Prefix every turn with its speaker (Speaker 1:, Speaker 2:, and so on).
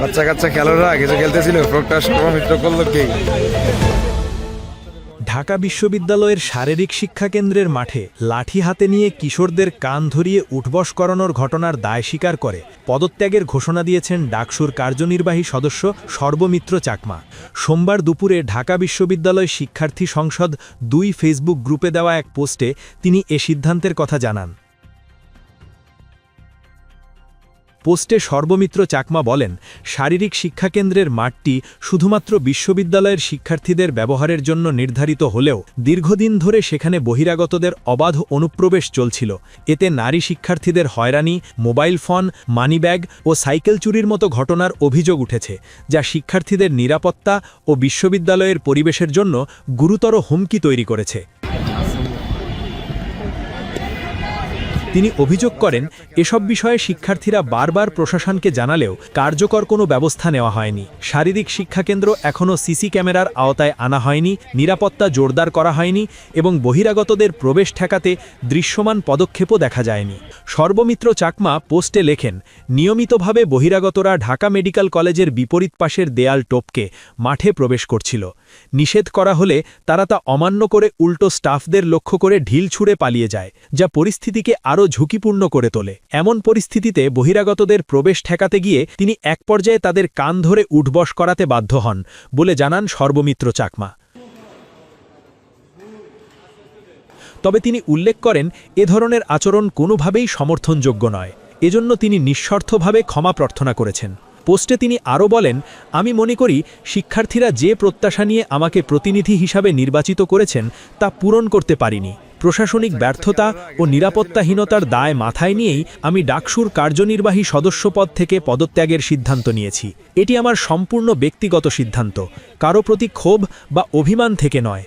Speaker 1: বাচ্চা কাচ্চা খেলোয়াড়রা কিছু খেলতেছিল, ফ্রকটা সর্বমিত্র করল কে?
Speaker 2: ঢাকা বিশ্ববিদ্যালয়ের শারীরিক শিক্ষা কেন্দ্রের মাঠে লাঠি হাতে নিয়ে কিশোরদের কান ধরিয়ে উঠবস করানোর ঘটনার দায় স্বীকার করে। পদত্যাগের ঘোষণা দিয়েছেন ডাকসুর কার্যনির্বাহী সদস্য সর্বমিত্র চাকমা। সোমবার দুপুরে ঢাকা বিশ্ববিদ্যালয় শিক্ষার্থী সংসদ দুই ফেসবুক গ্রুপে দেওয়া এক পোস্টে তিনি এ সিদ্ধান্তের কথা জানান। পোস্টে সর্বমিত্র চাকমা বলেন, শারীরিক শিক্ষাকেন্দ্রের মাঠটি শুধুমাত্র বিশ্ববিদ্যালয়ের শিক্ষার্থীদের ব্যবহারের জন্য নির্ধারিত হলেও দীর্ঘদিন ধরে সেখানে বহিরাগতদের অবাধ অনুপ্রবেশ চলছিল। এতে নারী শিক্ষার্থীদের হয়রানি, মোবাইল ফোন, মানিব্যাগ ও সাইকেল চুরির মতো ঘটনার অভিযোগ উঠেছে, যা শিক্ষার্থীদের নিরাপত্তা ও বিশ্ববিদ্যালয়ের পরিবেশের জন্য গুরুতর হুমকি তৈরি করেছে। তিনি অভিযোগ করেন, এসব বিষয়ে শিক্ষার্থীরা বারবার প্রশাসনকে জানালেও কার্যকর কোনো ব্যবস্থা নেওয়া হয়নি। শারীরিক শিক্ষাকেন্দ্র এখনও সিসি ক্যামেরার আওতায় আনা হয়নি, নিরাপত্তা জোরদার করা হয়নি এবং বহিরাগতদের প্রবেশ ঠেকাতে দৃশ্যমান পদক্ষেপও দেখা যায়নি। সর্বমিত্র চাকমা পোস্টে লেখেন, নিয়মিতভাবে বহিরাগতরা ঢাকা মেডিকেল কলেজের বিপরীত পাশের দেয়াল টোপকে মাঠে প্রবেশ করছিল। নিষেধ করা হলে তারা তা অমান্য করে উল্টো স্টাফদের লক্ষ্য করে ঢিল ছুঁড়ে পালিয়ে যায়, যা পরিস্থিতিকে আরও ঝুঁকিপূর্ণ করে তোলে। এমন পরিস্থিতিতে বহিরাগতদের প্রবেশ ঠেকাতে গিয়ে তিনি এক পর্যায়ে তাদের কান ধরে উঠবস করাতে বাধ্য হন বলে জানান সর্বমিত্র চাকমা। তবে তিনি উল্লেখ করেন, এ ধরনের আচরণ কোনোভাবেই সমর্থনযোগ্য নয়। এজন্য তিনি নিঃস্বার্থভাবে ক্ষমা প্রার্থনা করেছেন। পোস্টে তিনি আরও বলেন, আমি মনে করি শিক্ষার্থীরা যে প্রত্যাশা নিয়ে আমাকে প্রতিনিধি হিসাবে নির্বাচিত করেছেন তা পূরণ করতে পারিনি। প্রশাসনিক ব্যর্থতা ও নিরাপত্তাহীনতার দায় মাথায় নিয়েই আমি ডাকসুর কার্যনির্বাহী সদস্যপদ থেকে পদত্যাগের সিদ্ধান্ত নিয়েছি। এটি আমার সম্পূর্ণ ব্যক্তিগত সিদ্ধান্ত, কারও প্রতি ক্ষোভ বা অভিমান থেকে নয়।